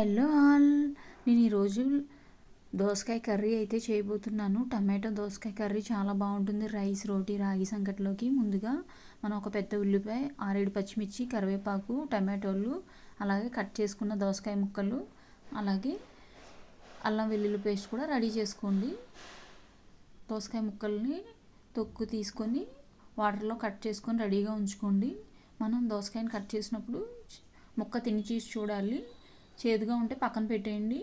Hello all. నేను ఈరోజు దోసకాయ కర్రీ అయితే చేయబోతున్నాను. టమాటో దోసకాయ కర్రీ చాలా బాగుంటుంది. రైస్ రోటీ రాగి సంకట్లోకి. ముందుగా మనం ఒక పెద్ద ఉల్లిపాయ ఆరేడు పచ్చిమిర్చి కరివేపాకు టమాటోలు అలాగే కట్ చేసుకున్న దోసకాయ ముక్కలు అలాగే అల్లం వెల్లుల్లి పేస్ట్ కూడా రెడీ చేసుకోండి. దోసకాయ ముక్కల్ని తొక్కు తీసుకొని వాటర్లో కట్ చేసుకొని రెడీగా ఉంచుకోండి. మనం దోసకాయని కట్ చేసినప్పుడు ముక్క తిని చూసి చూడాలి. చేదుగా ఉంటే పక్కన పెట్టేయండి.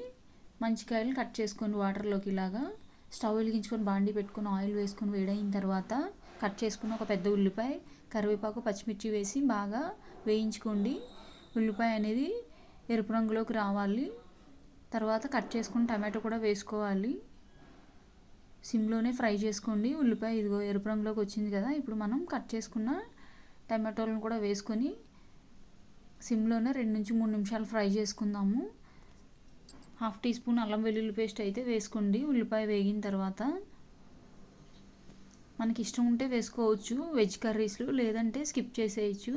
మంచి కాయలు కట్ చేసుకోండి వాటర్లోకి ఇలాగా స్టవ్ వెలిగించుకొని బాండి పెట్టుకొని ఆయిల్ వేసుకొని వేడైన తర్వాత కట్ చేసుకున్న ఒక పెద్ద ఉల్లిపాయ కరివేపాకు పచ్చిమిర్చి వేసి బాగా వేయించుకోండి. ఉల్లిపాయ అనేది ఎరుపు రంగులోకి రావాలి. తర్వాత కట్ చేసుకుని టమాటో కూడా వేసుకోవాలి. సిమ్లోనే ఫ్రై చేసుకోండి. ఉల్లిపాయ ఇదిగో ఎరుపు రంగులోకి వచ్చింది కదా ఇప్పుడు మనం కట్ చేసుకున్న టమాటోలను కూడా వేసుకొని సిమ్లోనే రెండు నుంచి మూడు నిమిషాలు ఫ్రై చేసుకుందాము. హాఫ్ టీ స్పూన్ అల్లం వెల్లుల్లి పేస్ట్ అయితే వేసుకోండి. ఉల్లిపాయ వేగిన తర్వాత మనకి ఇష్టం ఉంటే వేసుకోవచ్చు. వెజ్ కర్రీస్లో లేదంటే స్కిప్ చేసేయచ్చు.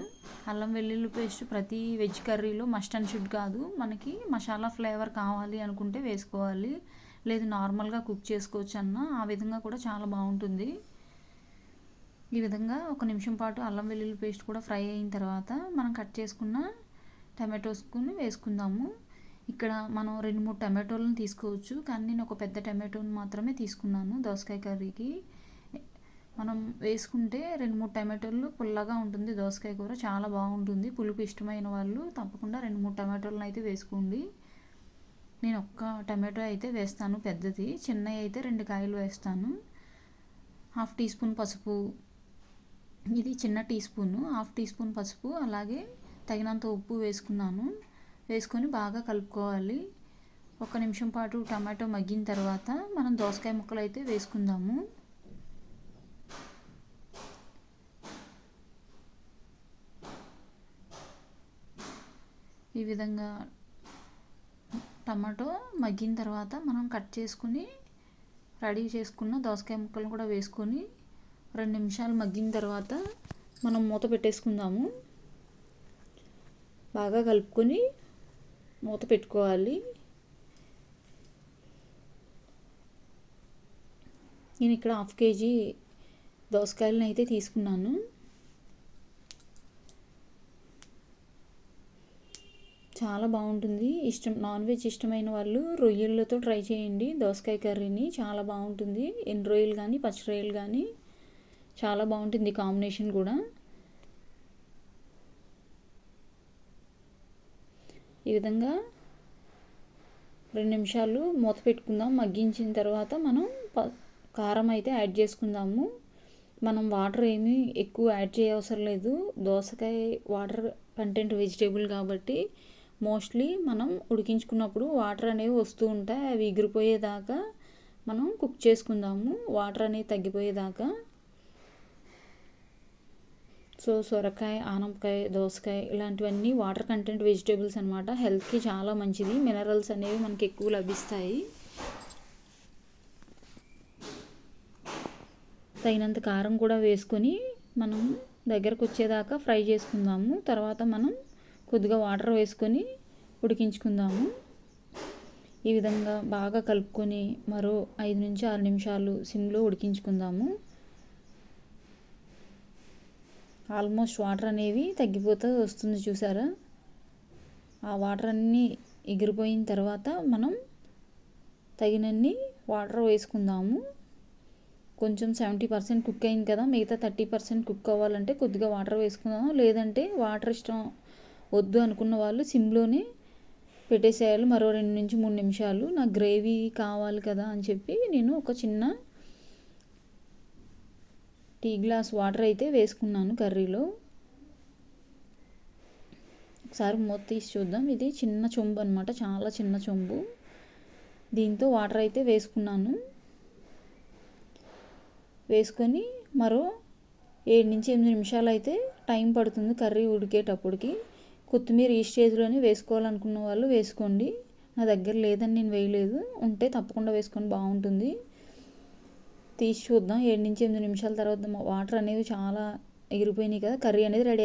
అల్లం వెల్లుల్లి పేస్ట్ ప్రతి వెజ్ కర్రీలో మస్ట్ అండ్ షుడ్ కాదు. మనకి మసాలా ఫ్లేవర్ కావాలి అనుకుంటే వేసుకోవాలి. లేదు నార్మల్గా కుక్ చేసుకోవచ్చు అన్న ఆ విధంగా కూడా చాలా బాగుంటుంది. ఈ విధంగా ఒక నిమిషం పాటు అల్లం వెల్లుల్లి పేస్ట్ కూడా ఫ్రై అయిన తర్వాత మనం కట్ చేసుకున్న టమాటోస్ని వేసుకుందాము. ఇక్కడ మనం రెండు మూడు టమాటోలను తీసుకోవచ్చు కానీ నేను ఒక పెద్ద టమాటోని మాత్రమే తీసుకున్నాను దోసకాయ కర్రీకి. మనం వేసుకుంటే రెండు మూడు టమాటోలు పుల్లగా ఉంటుంది దోసకాయ కూర చాలా బాగుంటుంది. పులుపు ఇష్టమైన వాళ్ళు తప్పకుండా రెండు మూడు టమాటోలను అయితే వేసుకోండి. నేను ఒక్క టమాటో అయితే వేస్తాను పెద్దది చిన్నవి అయితే రెండు కాయలు వేస్తాను. హాఫ్ టీ స్పూన్ పసుపు ఇది చిన్న teaspoon half teaspoon పసుపు అలాగే తగినంత ఉప్పు వేసుకున్నాను. వేసుకొని బాగా కలుపుకోవాలి. ఒక నిమిషం పాటు టమాటో మగ్గిన తర్వాత మనం దోసకాయ ముక్కలు అయితే వేసుకుందాము. ఈ విధంగా టమాటో మగ్గిన తర్వాత మనం కట్ చేసుకుని రెడీ చేసుకున్న దోసకాయ ముక్కలను కూడా వేసుకొని రెండు నిమిషాలు మగ్గిన తర్వాత మనం మూత పెట్టేసుకుందాము. బాగా కలుపుకొని మూత పెట్టుకోవాలి. నేను ఇక్కడ హాఫ్ కేజీ దోసకాయలను అయితే తీసుకున్నాను. చాలా బాగుంటుంది. ఇష్టం నాన్ వెజ్ ఇష్టమైన వాళ్ళు రొయ్యలతో ట్రై చేయండి. దోసకాయ కర్రీని చాలా బాగుంటుంది. ఎన్ని రొయ్యలు కానీ పచ్చి రొయ్యలు కానీ. చాలా బాగుంటుంది కాంబినేషన్ కూడా. ఈ విధంగా రెండు నిమిషాలు మూత పెట్టుకుందాం. మగ్గించిన తర్వాత మనం కారం అయితే యాడ్ చేసుకుందాము. మనం వాటర్ ఏమీ ఎక్కువ యాడ్ చేయవసరం లేదు. దోసకాయ వాటర్ కంటెంట్ వెజిటేబుల్ కాబట్టి మోస్ట్లీ మనం ఉడికించుకున్నప్పుడు వాటర్ అనేవి వస్తూ ఉంటాయి. అవి ఎగిరిపోయేదాకా మనం కుక్ చేసుకుందాము. వాటర్ అనేవి తగ్గిపోయేదాకా సో సొరకాయ ఆనపకాయ దోసకాయ ఇలాంటివన్నీ వాటర్ కంటెంట్ వెజిటేబుల్స్ అనమాట హెల్త్కి చాలా మంచిది. మినరల్స్ అనేవి మనకి ఎక్కువ లభిస్తాయి. తగినంత కారం కూడా వేసుకొని మనం దగ్గరకు వచ్చేదాకా ఫ్రై చేసుకుందాము. తర్వాత మనం కొద్దిగా వాటర్ వేసుకొని ఉడికించుకుందాము. ఈ విధంగా బాగా కలుపుకొని మరో ఐదు నుంచి ఆరు నిమిషాలు సిమ్లో ఉడికించుకుందాము. ఆల్మోస్ట్ వాటర్ అనేవి తగ్గిపోతూ వస్తుంది చూసారా? ఆ వాటర్ అన్నీ ఎగిరిపోయిన తర్వాత మనం తగినన్ని వాటర్ వేసుకుందాము. కొంచెం సెవెంటీ పర్సెంట్ కుక్ అయింది కదా మిగతా థర్టీ పర్సెంట్ కుక్ అవ్వాలంటే కొద్దిగా వాటర్ వేసుకుందాము. లేదంటే వాటర్ ఇష్టం వద్దు అనుకున్న వాళ్ళు సిమ్లోనే పెట్టేసేయాలి మరో రెండు నుంచి మూడు నిమిషాలు. నాకు గ్రేవీ కావాలి కదా అని చెప్పి నేను ఒక చిన్న టీ గ్లాస్ వాటర్ అయితే వేసుకున్నాను కర్రీలో. ఒకసారి మూత తీసి చూద్దాం. ఇది చిన్న చెంబు అనమాట చాలా చిన్న చెంబు. దీంతో వాటర్ అయితే వేసుకున్నాను. వేసుకొని మరో ఏడు నుంచి ఎనిమిది నిమిషాలు అయితే టైం పడుతుంది కర్రీ ఉడికేటప్పటికి. కొత్తిమీర ఈ స్టేజ్లోనే వేసుకోవాలనుకున్న వాళ్ళు వేసుకోండి. నా దగ్గర లేదని నేను వేయలేదు. ఉంటే తప్పకుండా వేసుకొని బాగుంటుంది. తీసి చూద్దాం. ఏడు నుంచి ఎనిమిది నిమిషాల తర్వాత వాటర్ అనేవి చాలా ఎగిరిపోయినాయి కదా. కర్రీ అనేది రెడీ